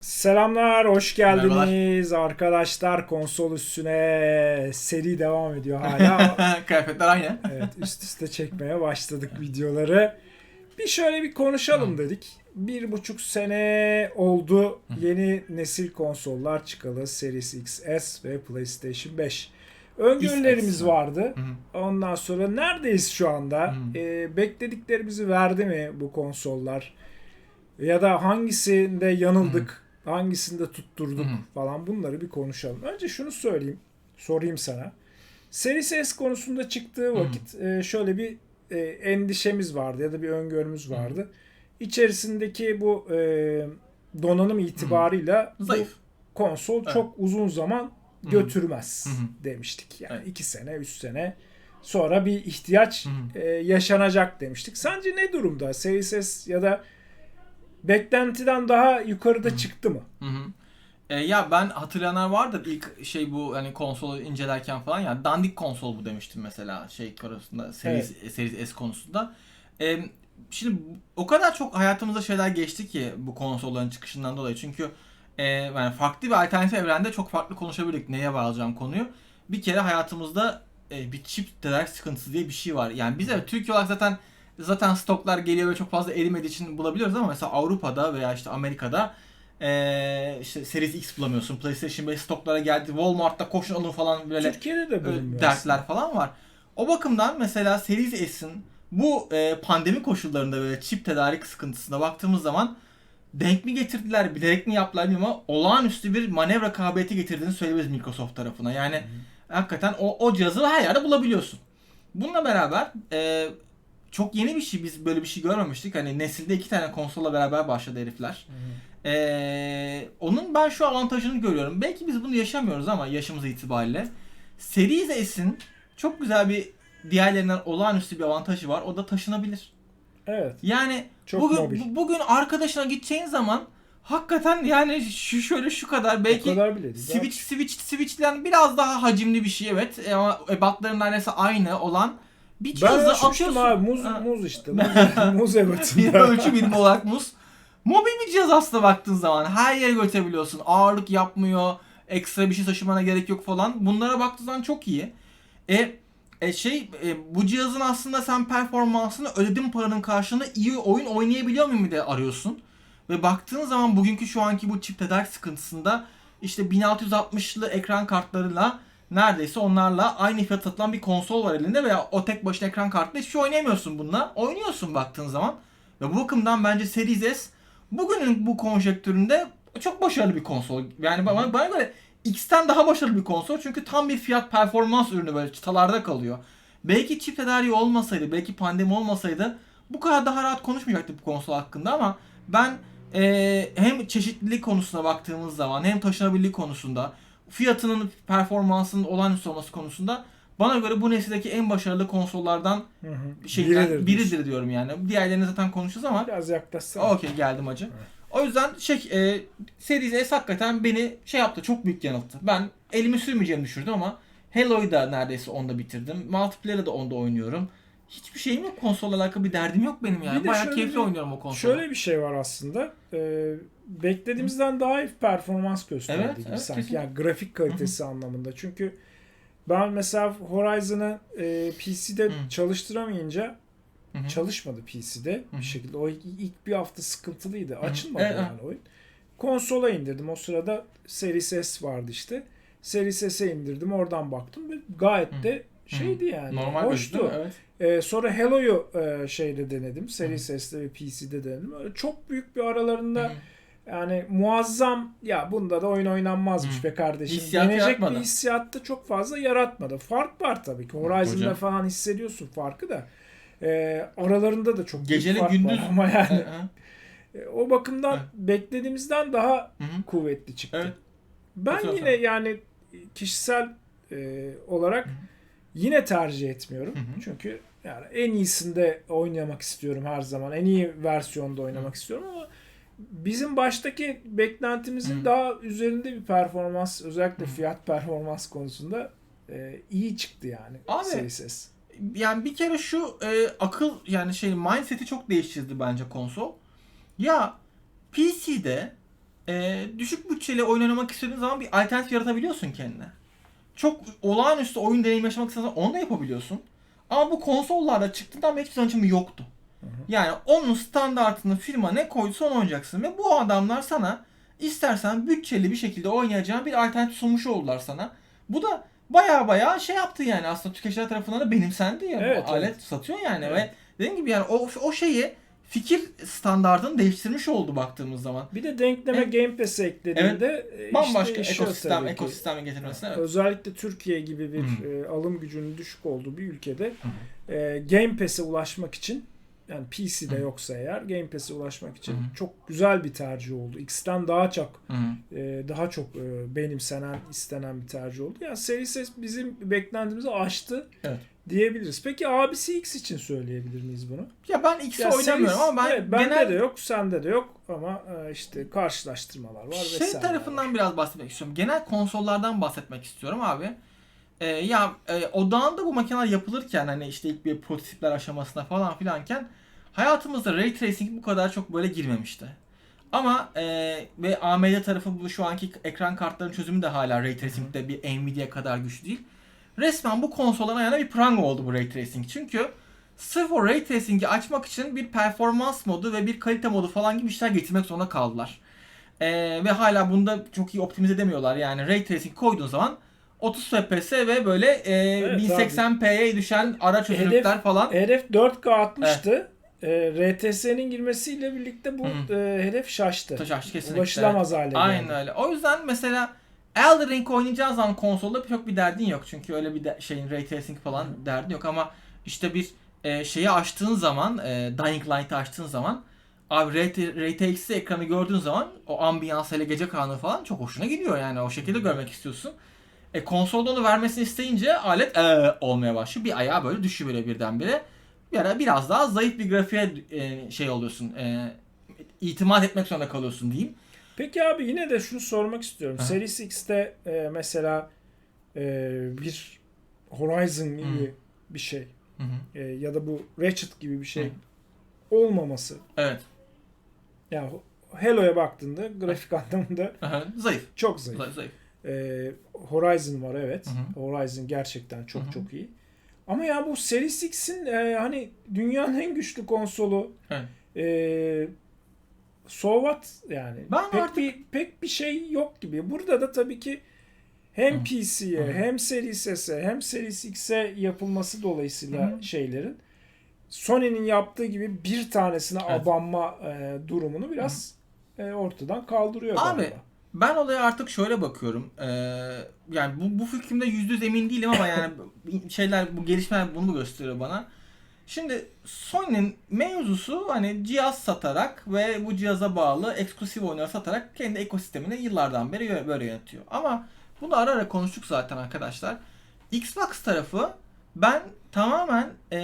Selamlar, hoş geldiniz arkadaşlar. Konsol üstüne seri devam ediyor hala. Kıyafetler aynı. evet, üst üste çekmeye başladık videoları. Bir şöyle bir konuşalım dedik. Bir buçuk sene oldu yeni nesil konsollar çıkalı. Series XS ve PlayStation 5. Öngörülerimiz vardı. Hı. Ondan sonra neredeyiz şu anda? Hı. Ee, beklediklerimizi verdi mi bu konsollar? Ya da hangisinde yanıldık? Hangisinde tutturduk Hı. falan bunları bir konuşalım. Önce şunu söyleyeyim. Sorayım sana. Series S konusunda çıktığı vakit e, şöyle bir e, endişemiz vardı ya da bir öngörümüz vardı. İçerisindeki bu e, donanım itibarıyla bu Zayıf. konsol Evet. çok uzun zaman. Götürmez Hı hı. demiştik. Yani Evet. 2 sene, 3 sene sonra bir ihtiyaç Hı hı. e, yaşanacak demiştik. Sence ne durumda? Series S ya da beklentiden daha yukarıda çıktı mı? Hı hı. E, ya ben hatırlayanlar vardır ilk şey bu hani konsolu incelerken falan ya dandik konsol bu demiştim mesela şey konusunda Series, Series S konusunda. E, şimdi o kadar çok hayatımızda şeyler geçti ki bu konsolların çıkışından dolayı çünkü e, yani farklı bir alternatif evrende çok farklı konuşabildik neye bağlayacağım konuyu. Bir kere hayatımızda e, bir çip tedarik sıkıntısı diye bir şey var. Yani biz evet Türkiye olarak zaten zaten stoklar geliyor ve çok fazla erimediği için bulabiliyoruz ama mesela Avrupa'da veya işte Amerika'da ee, işte Series X bulamıyorsun. PlayStation 5 stoklara geldi. Walmart'ta koşun alın falan böyle Türkiye'de de e, dertler falan var. O bakımdan mesela Series S'in bu e, pandemi koşullarında böyle çip tedarik sıkıntısına baktığımız zaman denk mi getirdiler, bilerek mi yaptılar bilmiyorum ama olağanüstü bir manevra kabiliyeti getirdiğini söyleyebiliriz Microsoft tarafına. Yani hakikaten o, o cihazı her yerde bulabiliyorsun. Bununla beraber e, çok yeni bir şey biz böyle bir şey görmemiştik. Hani nesilde iki tane konsolla beraber başladı herifler. Ee, onun ben şu avantajını görüyorum. Belki biz bunu yaşamıyoruz ama yaşımız itibariyle. Series S'in çok güzel bir diğerlerinden olağanüstü bir avantajı var. O da taşınabilir. Evet. Yani Çok bugün mobil. bu- bugün arkadaşına gideceğin zaman hakikaten yani şu şöyle şu kadar belki o kadar bile değil. Switch Switch Switch'ten biraz daha hacimli bir şey evet E, ama ebatların neredeyse aynı olan bir Ben cihazı ölçmüştüm atıyorsun. abi. Muz, Ha. muz işte. Muz, muz bir ölçü birimi olarak muz. Mobil bir cihaz aslında baktığın zaman her yere götürebiliyorsun. Ağırlık yapmıyor. Ekstra bir şey taşımana gerek yok falan. Bunlara baktığın zaman çok iyi. E, e şey e, bu cihazın aslında sen performansını ödediğin paranın karşılığında iyi oyun oynayabiliyor muyum diye arıyorsun. Ve baktığın zaman bugünkü şu anki bu çip tedarik sıkıntısında işte 1660'lı ekran kartlarıyla neredeyse onlarla aynı fiyat satılan bir konsol var elinde veya o tek başına ekran kartla hiçbir şey oynayamıyorsun bununla. Oynuyorsun baktığın zaman. Ve bu bakımdan bence Series S bugünün bu konjektüründe çok başarılı bir konsol. Yani bana, bana göre X'ten daha başarılı bir konsol. Çünkü tam bir fiyat performans ürünü böyle çıtalarda kalıyor. Belki çip tedariği olmasaydı, belki pandemi olmasaydı bu kadar daha rahat konuşmayacaktık bu konsol hakkında ama ben eee, hem çeşitlilik konusuna baktığımız zaman hem taşınabilirlik konusunda fiyatının performansının olağanüstü olması konusunda bana göre bu nesildeki en başarılı konsollardan Hı hı. şeyden Biridir biridir, diyorsun. diyorum yani. Diğerlerini zaten konuşacağız ama Biraz yaklaşsana. okey geldim acı. O yüzden şey e, Series S hakikaten beni şey yaptı çok büyük yanılttı. Ben elimi sürmeyeceğimi düşündüm ama Halo'yu da neredeyse onda bitirdim. Multiplayer'ı da onda oynuyorum. Hiçbir şeyim yok konsolla alakalı bir derdim yok benim yani. Bir de Bayağı şöyle keyifli bir- oynuyorum o konsola. Şöyle bir şey var aslında. Ee, beklediğimizden daha iyi performans gösterdi Evet, gibi evet, sanki. kesinlikle. Yani grafik kalitesi anlamında. Çünkü ben mesela Horizon'ı e, PC'de Hı. çalıştıramayınca Hı hı. çalışmadı PC'de Hı hı. bir şekilde. O ilk- bir hafta sıkıntılıydı. Açılmadı Evet, yani oyun. Konsola indirdim. O sırada Series S vardı işte. Series S'e indirdim. Oradan baktım ve gayet Hı. de şeydi yani. Normal hoştu. Evet. Ee, sonra Hello'yu e, şeyde denedim. Series S'te ve PC'de denedim. Öyle çok büyük bir aralarında Hı hı. yani muazzam ya bunda da oyun oynanmazmış Hı. be kardeşim. Hissiyat Denecek yaratmadı. bir hissiyatta çok fazla yaratmadı. Fark var tabii ki. Horizon'da hocam. falan hissediyorsun farkı da. Ee, aralarında da çok Geceyle fark gündüz var ama yani Hı hı. e, o bakımdan Evet. beklediğimizden daha Hı hı. kuvvetli çıktı. Evet. Ben Katılıyorum yine yani kişisel e, olarak Hı hı. yine tercih etmiyorum. Hı hı. Çünkü yani en iyisinde oynamak istiyorum her zaman. En iyi versiyonda oynamak istiyorum ama bizim baştaki beklentimizin Hı. daha üzerinde bir performans özellikle Hı. fiyat performans konusunda e, iyi çıktı yani Abi, Series S. yani bir kere şu e, akıl yani şey mindset'i çok değiştirdi bence konsol. Ya PC'de e, düşük bütçeli oyun oynamak istediğin zaman bir alternatif yaratabiliyorsun kendine. Çok olağanüstü oyun deneyimi yaşamak istiyorsan onu da yapabiliyorsun. Ama bu konsollarda çıktığından beri hiçbir tanıtımı yoktu. Yani onun standartını firma ne koyduysa onu oynayacaksın. Ve bu adamlar sana istersen bütçeli bir şekilde oynayacağın bir alternatif sunmuş oldular sana. Bu da baya baya şey yaptı yani aslında tüketiciler tarafından da benimsendi ya. Evet, bu alet evet. satıyor yani Evet. ve dediğim gibi yani o, o şeyi fikir standartını değiştirmiş oldu baktığımız zaman. Bir de denkleme Evet. Game Pass'e eklediğinde e, Bambaşka işte ekosistem, ekosistemi getirmesine. Evet. Özellikle Türkiye gibi bir Hı. e, alım gücünün düşük olduğu bir ülkede e, Game Pass'e ulaşmak için yani PC'de Hı. yoksa eğer Game Pass'e ulaşmak için Hı. çok güzel bir tercih oldu. X'ten daha çok Hı e, daha çok e, benimsenen, istenen bir tercih oldu. Yani Series S bizim beklentimizi aştı Evet. diyebiliriz. Peki abisi X için söyleyebilir miyiz bunu? Ya ben X'i oynamıyorum Series- ama ben evet, bende genel de yok, sende de yok ama e, işte karşılaştırmalar var şey vesaire. tarafından biraz bahsetmek istiyorum. Genel konsollardan bahsetmek istiyorum abi. Ee, ya e, odağında bu makineler yapılırken hani işte ilk bir prototipler aşamasında falan filanken hayatımızda ray tracing bu kadar çok böyle girmemişti. Ama e, ve AMD tarafı bu şu anki ekran kartlarının çözümü de hala ray tracing'de bir Nvidia kadar güçlü değil. Resmen bu konsolların ayağına bir pranga oldu bu ray tracing. Çünkü sırf o ray tracing'i açmak için bir performans modu ve bir kalite modu falan gibi işler getirmek zorunda kaldılar. Ee, ve hala bunda çok iyi optimize edemiyorlar. Yani ray tracing koyduğun zaman 30 FPS ve böyle e, Evet, 1080p'ye düşen ara çözünürlükler falan. Hedef 4K atmıştı. E, RTS'nin girmesiyle birlikte bu Hı. e, hedef şaştı. Taşaş kesinlikle. Ulaşılamaz hale geldi. Aynen öyle. O yüzden mesela Elden Ring oynayacağın zaman konsolda çok bir derdin yok. Çünkü öyle bir de, şeyin ray tracing falan derdin yok ama işte bir e, şeyi açtığın zaman, e, Dying Light'ı açtığın zaman abi Ray- RTX ekranı gördüğün zaman o ambiyans hele gece karanlığı falan çok hoşuna gidiyor yani o şekilde görmek istiyorsun. E konsolda onu vermesini isteyince alet e, olmaya başlıyor. Bir ayağı böyle düşüyor böyle birdenbire. Ara biraz daha zayıf bir grafiğe e, şey oluyorsun. E, itimat etmek zorunda kalıyorsun diyeyim. Peki abi yine de şunu sormak istiyorum. Aha. Series X'te e, mesela e, bir Horizon gibi bir şey Hı hı. e, ya da bu Ratchet gibi bir şey Hı. olmaması. Evet. Yani Halo'ya baktığında grafik anlamında Aha, Zayıf. çok zayıf. Zayıf. zayıf. E, Horizon var evet. Hı hı. Horizon gerçekten çok Hı hı. çok iyi. Ama ya bu Series X'in e, hani dünyanın en güçlü konsolu Evet. e, so what yani Ben pek artık- bir pek bir şey yok gibi. Burada da tabii ki hem. PC'ye hem Series S'e hem Series X'e yapılması dolayısıyla hı. şeylerin Sony'nin yaptığı gibi bir tanesine Evet. abanma e, durumunu biraz e, ortadan kaldırıyor Abi, galiba. Ben olaya artık şöyle bakıyorum. Ee, yani bu, bu fikrimde yüzde yüz emin değilim ama yani şeyler bu gelişmeler bunu gösteriyor bana. Şimdi Sony'nin mevzusu hani cihaz satarak ve bu cihaza bağlı eksklusif oyunları satarak kendi ekosistemini yıllardan beri böyle yönetiyor. Ama bunu ara ara konuştuk zaten arkadaşlar. Xbox tarafı ben tamamen e,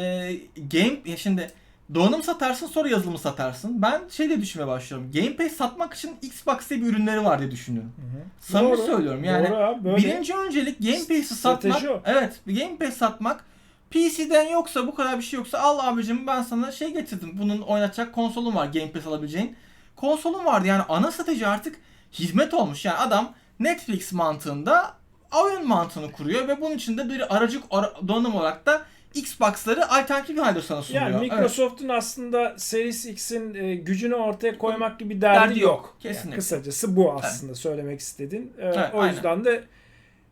game ya şimdi donanım satarsın sonra yazılımı satarsın. Ben şey de düşünmeye başlıyorum. Game Pass satmak için Xbox diye bir ürünleri var diye düşünüyorum. Hı hı. Samimi Doğru, söylüyorum yani. Doğru abi, böyle Birinci öncelik Game Pass'i satmak. o. Evet, bir Game Pass satmak. PC'den yoksa bu kadar bir şey yoksa al abicim ben sana şey getirdim. Bunun oynatacak konsolun var Game Pass alabileceğin. Konsolun vardı yani ana strateji artık hizmet olmuş. Yani adam Netflix mantığında oyun mantığını kuruyor ve bunun içinde bir aracı ara- donanım olarak da Xbox'ları alternatif bir halde sana sunuyor. Yani Evet. Microsoft'un aslında Series X'in e, gücünü ortaya koymak gibi bir derdi, Derdi yok, yok. kesinlikle. Yani kısacası bu aslında söylemek istediğin. E, Evet, o aynen. yüzden de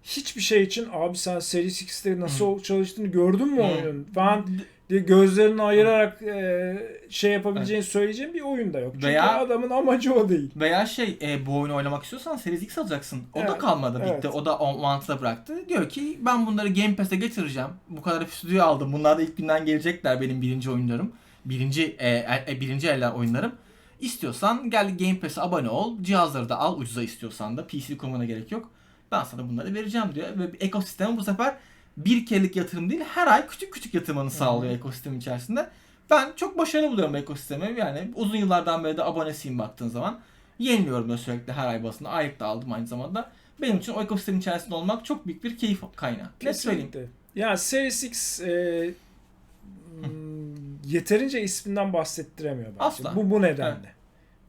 hiçbir şey için abi sen Series X'te nasıl çalıştığını gördün mü Hı. oyunun falan diye gözlerini ayırarak e, şey yapabileceğini söyleyeceğin bir oyun da yok. Çünkü Veya- adamın amacı o değil. Veya şey e, bu oyunu oynamak istiyorsan Series X alacaksın. O da Evet, kalmadı bitti. evet. O da o mantığı bıraktı. Diyor ki ben bunları Game Pass'e getireceğim. Bu kadar stüdyo aldım. Bunlar da ilk günden gelecekler benim birinci oyunlarım. Birinci e, e, birinci eller oyunlarım. İstiyorsan gel Game Pass'e abone ol. Cihazları da al ucuza istiyorsan da. PC kurmana gerek yok. Ben sana bunları vereceğim diyor. Ve ekosistemi bu sefer bir kerelik yatırım değil her ay küçük küçük yatırmanı sağlıyor ekosistem içerisinde. Ben çok başarılı buluyorum bu ekosistemi. Yani uzun yıllardan beri de abonesiyim baktığın zaman. Yeniliyorum da sürekli her ay basını. Aylık da aldım aynı zamanda. Benim için o ekosistemin içerisinde olmak çok büyük bir keyif kaynağı. Ne söyleyeyim? Ya Series X e, yeterince isminden bahsettiremiyor bence. Asla. Bu bu nedenle.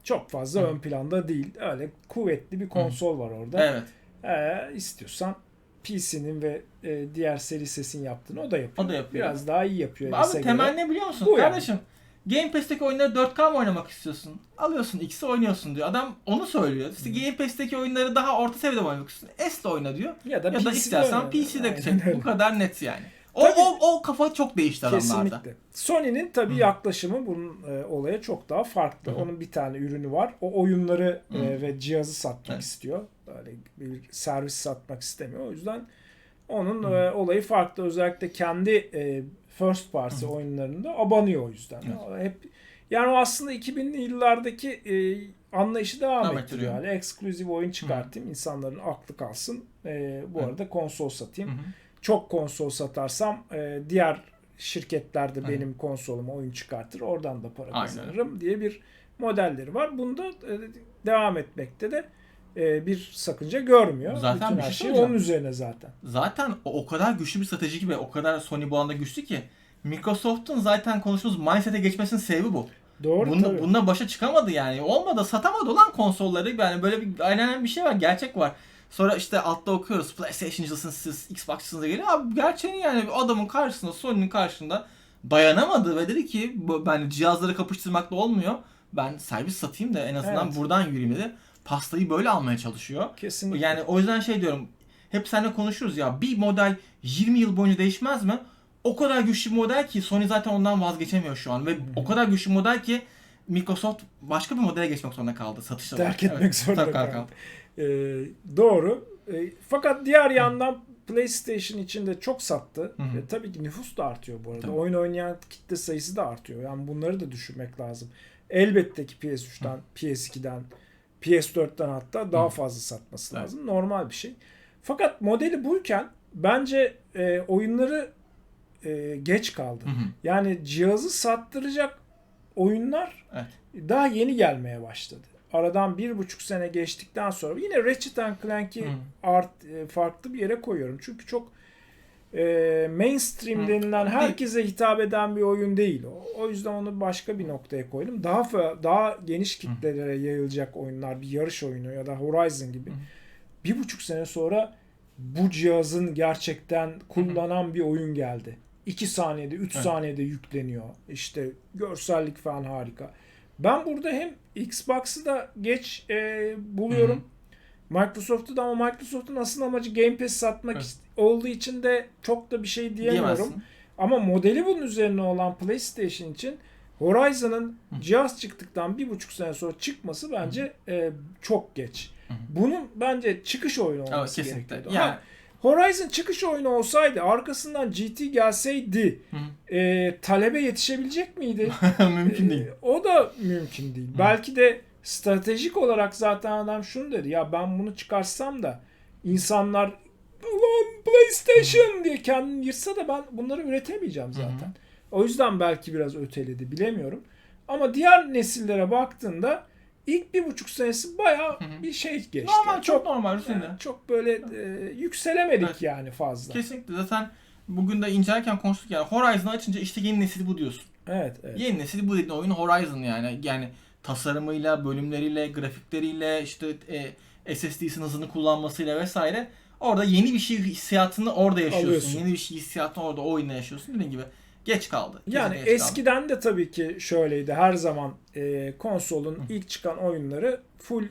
Çok fazla Hı. ön planda değil. Öyle kuvvetli bir konsol var orada. Evet. Ee, istiyorsan PC'nin ve e, diğer seri sesin yaptığını o da yapıyor. O da yapıyor. Biraz daha iyi yapıyor. Abi temel göre. ne biliyor musun? Bu yani. Kardeşim Game Pass'teki oyunları 4K mı oynamak istiyorsun? Alıyorsun X'i oynuyorsun diyor. Adam onu söylüyor. İşte Game Pass'teki oyunları daha orta seviyede oynamak istiyorsun? S'le oyna diyor. Ya da, Ya da istersen. PC'de çek. Bu kadar net yani. O, Tabii. o, o kafa çok değişti adamlarda. Kesinlikle. Sony'nin tabii Hı. yaklaşımı bunun e, olaya çok daha farklı. Hı hı. Onun bir tane ürünü var. O oyunları Hı. e, ve cihazı satmak Evet. istiyor. Böyle bir servis satmak istemiyor. O yüzden onun Hı. e, olayı farklı. Özellikle kendi e, first party Hı. oyunlarında abanıyor o yüzden. O Hep yani o aslında 2000'li yıllardaki e, anlayışı devam Devam ettiriyor. Yani eksklusif oyun çıkartayım, insanların aklı kalsın. E, bu Evet. arada konsol satayım Hı hı. çok konsol satarsam e, diğer şirketler de Hı. benim konsoluma oyun çıkartır. Oradan da para Aynen. kazanırım diye bir modelleri var. Bunda e, devam etmekte de e, bir sakınca görmüyor. Zaten Bütün bir her şey şey onun üzerine zaten. Zaten o, o kadar güçlü bir stratejik ve o kadar Sony bu anda güçlü ki Microsoft'un zaten konuştuğumuz mindset'e geçmesinin sebebi bu. Doğru Bunu, tabii. bununla başa çıkamadı yani. Olmadı satamadı olan konsolları. Yani böyle bir aynen bir şey var. Gerçek var. Sonra işte altta okuyoruz. PlayStation'cısınız siz, Xbox'cısınız geliyor. Abi gerçeğini yani adamın karşısında, Sony'nin karşısında dayanamadı ve dedi ki ben cihazları kapıştırmakla olmuyor. Ben servis satayım da en azından Evet. buradan yürüyeyim dedi. Pastayı böyle almaya çalışıyor. Kesinlikle. Yani o yüzden şey diyorum. Hep seninle konuşuruz ya. Bir model 20 yıl boyunca değişmez mi? O kadar güçlü bir model ki Sony zaten ondan vazgeçemiyor şu an. Ve o kadar güçlü bir model ki Microsoft başka bir modele geçmek zorunda kaldı. Satışta Terk etmek zorunda tabii kaldı. E, doğru. E, fakat diğer yandan PlayStation içinde çok sattı. Hı hı. E, tabii ki nüfus da artıyor bu arada. Tabii. Oyun oynayan kitle sayısı da artıyor. Yani bunları da düşünmek lazım. Elbette ki PS3'ten, PS2'den, PS4'ten hatta daha fazla satması Evet. lazım. Normal bir şey. Fakat modeli buyken bence e, oyunları e, geç kaldı. Hı hı. Yani cihazı sattıracak oyunlar Evet. daha yeni gelmeye başladı. Aradan bir buçuk sene geçtikten sonra yine Ratchet Clank'i art, e, farklı bir yere koyuyorum. Çünkü çok e, mainstream Hı. denilen herkese hitap eden bir oyun değil. O, o yüzden onu başka bir noktaya koydum. Daha daha geniş kitlelere yayılacak oyunlar, bir yarış oyunu ya da Horizon gibi. Hı. Bir buçuk sene sonra bu cihazın gerçekten kullanan bir oyun geldi. 2 saniyede, 3 Evet. saniyede yükleniyor. İşte görsellik falan harika. Ben burada hem Xbox'ı da geç e, buluyorum. Microsoft'u da ama Microsoft'un asıl amacı Game Pass satmak Evet. Olduğu için de çok da bir şey diyemiyorum. Diyemezsin. Ama modeli bunun üzerine olan PlayStation için Horizon'ın cihaz çıktıktan bir buçuk sene sonra çıkması bence e, çok geç. Hı. Bunun bence çıkış oyunu Evet, olması kesinlikle. gerekiyordu. Yani Ha, Horizon çıkış oyunu olsaydı arkasından GT gelseydi Hı. e, talebe yetişebilecek miydi? mümkün değil. E, o da mümkün değil. Hı. Belki de stratejik olarak zaten adam şunu dedi. Ya ben bunu çıkarsam da insanlar ulan PlayStation diye kendini yırtsa da ben bunları üretemeyeceğim zaten. O yüzden belki biraz öteledi bilemiyorum. Ama diğer nesillere baktığında ilk bir buçuk senesi hı. bir şey geçti. Normal, çok normal Hüseyin de. yani çok böyle e, yükselemedik Evet. yani fazla. Kesinlikle. Zaten bugün de incelerken konuştuk yani Horizon'ı açınca işte yeni nesil bu diyorsun. Evet, evet. Yeni nesil bu dediğin oyun Horizon yani. Yani tasarımıyla, bölümleriyle, grafikleriyle, işte e, SSD'sinin hızını kullanmasıyla vesaire. Orada yeni bir şey hissiyatını orada yaşıyorsun. Alıyorsun. Yeni bir şey hissiyatını orada oyunda yaşıyorsun. Dediğin gibi geç kaldı. Yani Kesinlikle geç kaldı. eskiden de tabii ki şöyleydi. Her zaman e, konsolun ilk çıkan oyunları full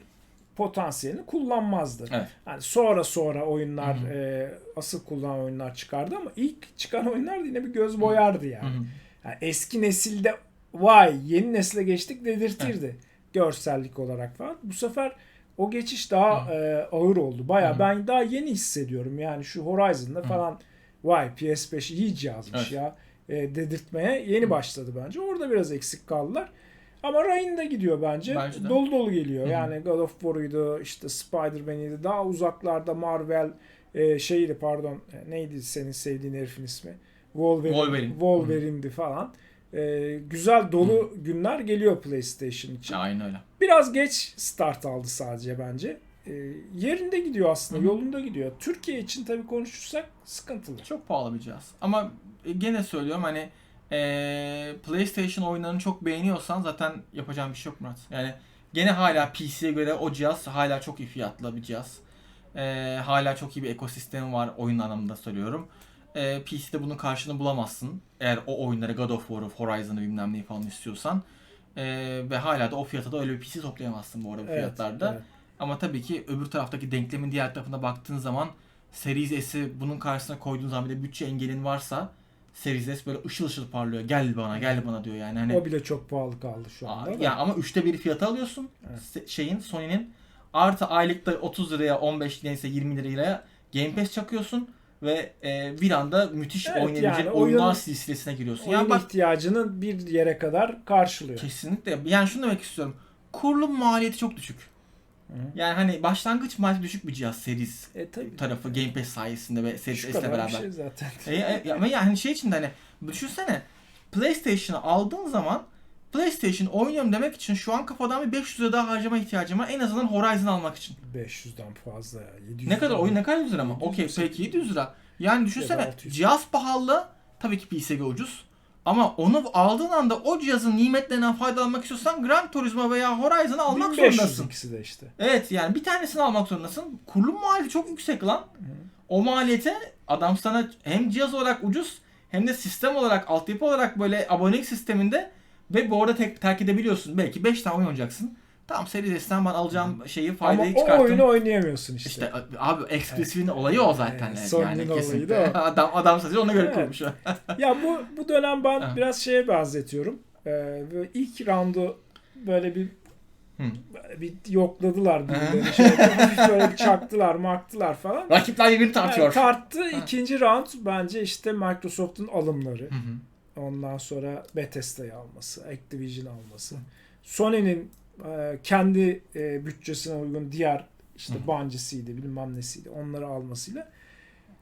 potansiyelini kullanmazdı. Evet. Yani sonra sonra oyunlar Hı hı. e, asıl kullanan oyunlar çıkardı ama ilk çıkan oyunlar da yine bir göz boyardı Hı yani. hı. Yani eski nesilde vay yeni nesile geçtik dedirtirdi. Görsellik olarak falan. Bu sefer o geçiş daha e, ağır oldu. Baya Hı. ben daha yeni hissediyorum. Yani şu Horizon'da falan vay PS5 iyi cihazmış Evet. ya e, dedirtmeye yeni Hı. başladı bence. Orada biraz eksik kaldılar. Ama Ryan da gidiyor bence. Bence de. Dolu dolu geliyor. Hı hı. Yani God of War'uydu, işte Spider-Man'iydi. Daha uzaklarda Marvel e, şeydi pardon. e, Neydi senin sevdiğin herifin ismi? Wolverine. Wolverine. Wolverine'di falan. E, güzel dolu günler geliyor PlayStation için. Aynen öyle. Biraz geç start aldı sadece bence. E, yerinde gidiyor aslında, Hı hı. yolunda gidiyor. Türkiye için tabii konuşursak sıkıntılı. Çok pahalı bir cihaz. Ama e, gene söylüyorum hani Ee, PlayStation oyunlarını çok beğeniyorsan zaten yapacağım bir şey yok Murat. Yani gene hala PC'ye göre o cihaz hala çok iyi fiyatlı bir cihaz. Ee, hala çok iyi bir ekosistemi var oyun anlamında söylüyorum. Ee, PC'de bunun karşılığını bulamazsın. Eğer o oyunları God of War'u, Horizon'ı bilmem neyi falan istiyorsan. Ee, ve hala da o fiyata da öyle bir PC toplayamazsın bu arada bu fiyatlarda. evet. Ama tabii ki öbür taraftaki denklemin diğer tarafına baktığın zaman Series S'i bunun karşısına koyduğun zaman bir de bütçe engelin varsa Series S böyle ışıl ışıl parlıyor. Gel bana gel bana diyor yani. Hani, O bile çok pahalı kaldı şu anda. Ya ama üçte bir fiyatı alıyorsun Evet. Şeyin Sony'nin. Artı aylıkta 30 liraya 15 neyse 20 liraya Game Pass çakıyorsun ve e, bir anda müthiş Evet, oynayabilecek yani oyunlar oyun- silsilesine giriyorsun. Oyun Yani bak ihtiyacını bir yere kadar karşılıyor. kesinlikle yani şunu demek istiyorum. Kurulum maliyeti çok düşük. Hı. Yani hani başlangıç maliyeti düşük bir cihaz Series E tabii. tarafı Game Pass sayesinde ve Series Şu S'le beraber. şey zaten. E, e, ya- ama yani şey için de hani düşünsene PlayStation'ı aldığın zaman PlayStation oynuyorum demek için şu an kafadan bir 500 lira daha harcama ihtiyacım var. En azından Horizon almak için. 500'den fazla ya. 700 Ne kadar oyun ne kadar 100 lira ama? 700 Okey peki 700 lira. Yani düşünsene Ya da 600. cihaz pahalı tabii ki PC'ye ucuz. Ama onu aldığın anda o cihazın nimetlerinden faydalanmak istiyorsan Gran Turismo veya Horizon'ı almak 1500 zorundasın. ikisi de işte. Evet yani bir tanesini almak zorundasın. Kurulum maliyeti çok yüksek lan. O maliyete adam sana hem cihaz olarak ucuz hem de sistem olarak, altyapı olarak böyle abonelik sisteminde ve bu arada tek, terk edebiliyorsun. Belki 5 tane oyun oynayacaksın. Tamam Series S'ten ben alacağım şeyi Ama faydayı o çıkarttım. oyunu oynayamıyorsun işte. İşte abi eksklusifin olayı o zaten. Evet, Evet, Sony'nin yani olayı da o. adam adam sadece ona göre Evet. kurmuş. ya bu bu dönem ben Ha. biraz şeye benzetiyorum. Ee, ilk roundu böyle bir Hı. bir yokladılar birbirlerini. şey, böyle bir çaktılar, maktılar falan. Rakipler birbirini tartıyor. Yani tarttı. Ha. İkinci round bence işte Microsoft'un alımları. Hı hı. Ondan sonra Bethesda'yı alması, Activision alması. Sony'nin e, kendi e, bütçesine uygun diğer işte. Bungie'siydi bilmem nesiydi onları almasıyla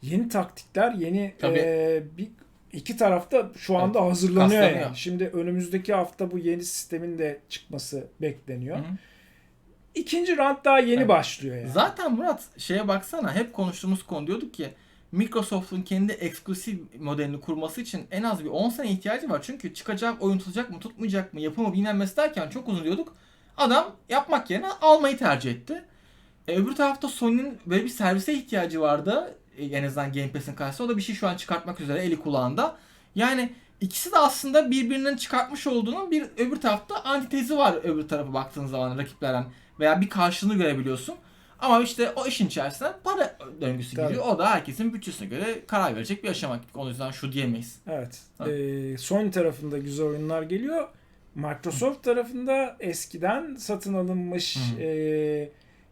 yeni taktikler, yeni Tabii. e, bir iki tarafta şu anda hazırlanıyor kaslanıyor. yani. Şimdi önümüzdeki hafta bu yeni sistemin de çıkması bekleniyor. Hı hı. İkinci round daha yeni Evet. başlıyor yani. Zaten Murat şeye baksana hep konuştuğumuz konu diyorduk ki Microsoft'un kendi eksklusif modelini kurması için en az bir 10 sene ihtiyacı var. Çünkü çıkacak, oyun tutacak mı, tutmayacak mı, yapımı bilinmesi derken çok uzun diyorduk. Adam yapmak yerine almayı tercih etti. E, öbür tarafta Sony'nin böyle bir servise ihtiyacı vardı. E, en azından Game Pass'in karşısında. O da bir şey şu an çıkartmak üzere eli kulağında. Yani ikisi de aslında birbirinin çıkartmış olduğunun bir öbür tarafta antitezi var öbür tarafa baktığın zaman rakiplerden veya bir karşılığını görebiliyorsun. Ama işte o işin içerisinde para döngüsü Tabii. giriyor. O da herkesin bütçesine göre karar verecek bir aşama. O yüzden şu diyemeyiz. Evet. Ha. Ee, Sony tarafında güzel oyunlar geliyor. Microsoft tarafında eskiden satın alınmış Hı. e,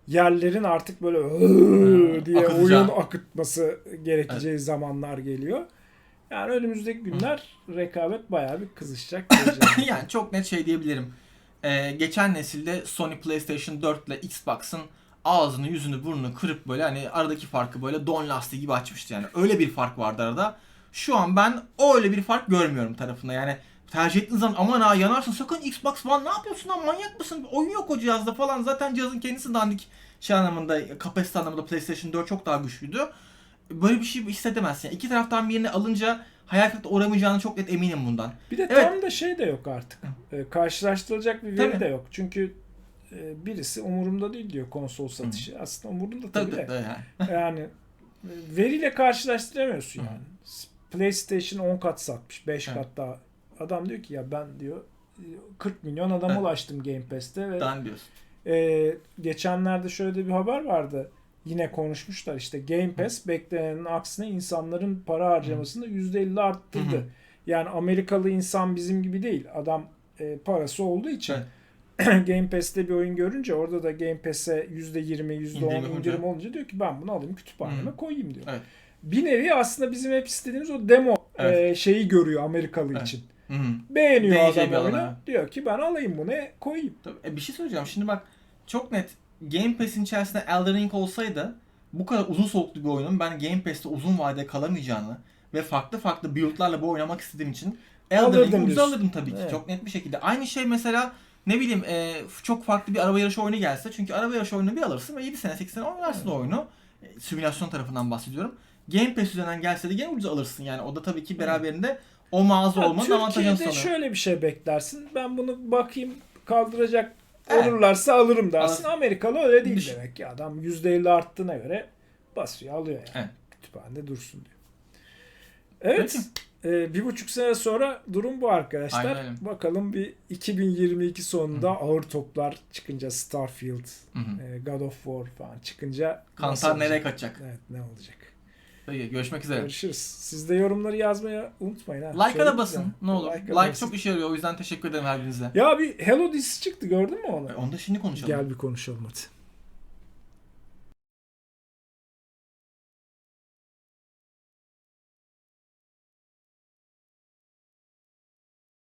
yerlerin artık böyle Hı, diye akıtacağı. oyun akıtması gerekeceği zamanlar geliyor. Yani önümüzdeki günler rekabet bayağı bir kızışacak. yani çok net şey diyebilirim. Ee, geçen nesilde Sony PlayStation 4 ile Xbox'ın ağzını yüzünü burnunu kırıp böyle hani aradaki farkı böyle don lastiği gibi açmıştı yani. Öyle bir fark vardı arada. Şu an ben öyle bir fark görmüyorum tarafında yani. Tercih ettiğin zaman aman ha yanarsın sakın Xbox One ne yapıyorsun lan manyak mısın? Oyun yok o cihazda falan. Zaten cihazın kendisi dandik şey anlamında kapasite anlamında PlayStation 4 çok daha güçlüydü. Böyle bir şey hissedemezsin. Yani iki taraftan birini alınca hayal kırıklığına uğramayacağını çok net eminim bundan. bir de Evet. tam da şey de yok artık. Ee, karşılaştırılacak bir veri Tabii. de yok. Çünkü birisi umurumda değil diyor konsol satışı. Aslında umurumda tabii, Tabii de. yani. Yani e, veriyle karşılaştıramıyorsun Hı. yani. PlayStation 10 kat satmış, 5 Evet. kat daha. Adam diyor ki ya ben diyor 40 milyon adama Evet. ulaştım Game Pass'te ve diyorsun. e, geçenlerde şöyle de bir haber vardı. Yine konuşmuşlar işte Game Pass beklenenin aksine insanların para harcamasını %50 arttırdı. Hı hı. Yani Amerikalı insan bizim gibi değil. Adam e, parası olduğu için Evet. Game Pass'te bir oyun görünce orada da Game Pass'e %20, %10 İndirim indirim, olunca. diyor ki ben bunu alayım kütüphaneme Hı. koyayım diyor. Evet. Bir nevi aslında bizim hep istediğimiz o demo Evet. e, şeyi görüyor Amerikalı Evet. için. Hı hı. Beğeniyor bir adam oyunu. Diyor ki ben alayım bunu koyayım. Tabii. E, bir şey söyleyeceğim. Şimdi bak çok net Game Pass'in içerisinde Elden Ring olsaydı bu kadar uzun soluklu bir oyunun ben Game Pass'te uzun vadede kalamayacağını ve farklı farklı build'larla bu oynamak istediğim için Elden Ring'i ucuza alırdım tabii ki. Evet. Çok net bir şekilde. Aynı şey mesela ne bileyim e, çok farklı bir araba yarışı oyunu gelse. Çünkü araba yarışı oyunu bir alırsın ve 7 sene 8 sene oynarsın o oyunu. E, simülasyon tarafından bahsediyorum. Game Pass üzerinden gelse de gene ucuz alırsın yani. O da tabii ki beraberinde o mağaza Ha, olmanın avantajını Türkiye'de sanıyorum. şöyle bir şey beklersin. Ben bunu bakayım kaldıracak Evet. olurlarsa alırım dersin. Al- Amerikalı öyle değil şey- demek ki. Adam %50 arttığına göre basıyor alıyor yani. Evet. Kütüphanede dursun diyor. Evet. E, bir buçuk sene sonra durum bu arkadaşlar. Aynen. Bakalım bir 2022 sonunda ağır toplar çıkınca Starfield, Hı hı. e, God of War falan çıkınca Kantar nereye kaçacak? Evet ne olacak? Peki görüşmek üzere. Görüşürüz. Siz de yorumları yazmayı unutmayın. Ha. Like'a da basın ya. ne olur. Like basın. çok işe yarıyor o yüzden teşekkür ederim her birinize. Ya bir Hello dizisi çıktı gördün mü onu? E, Onu da şimdi konuşalım. Gel bir konuşalım hadi.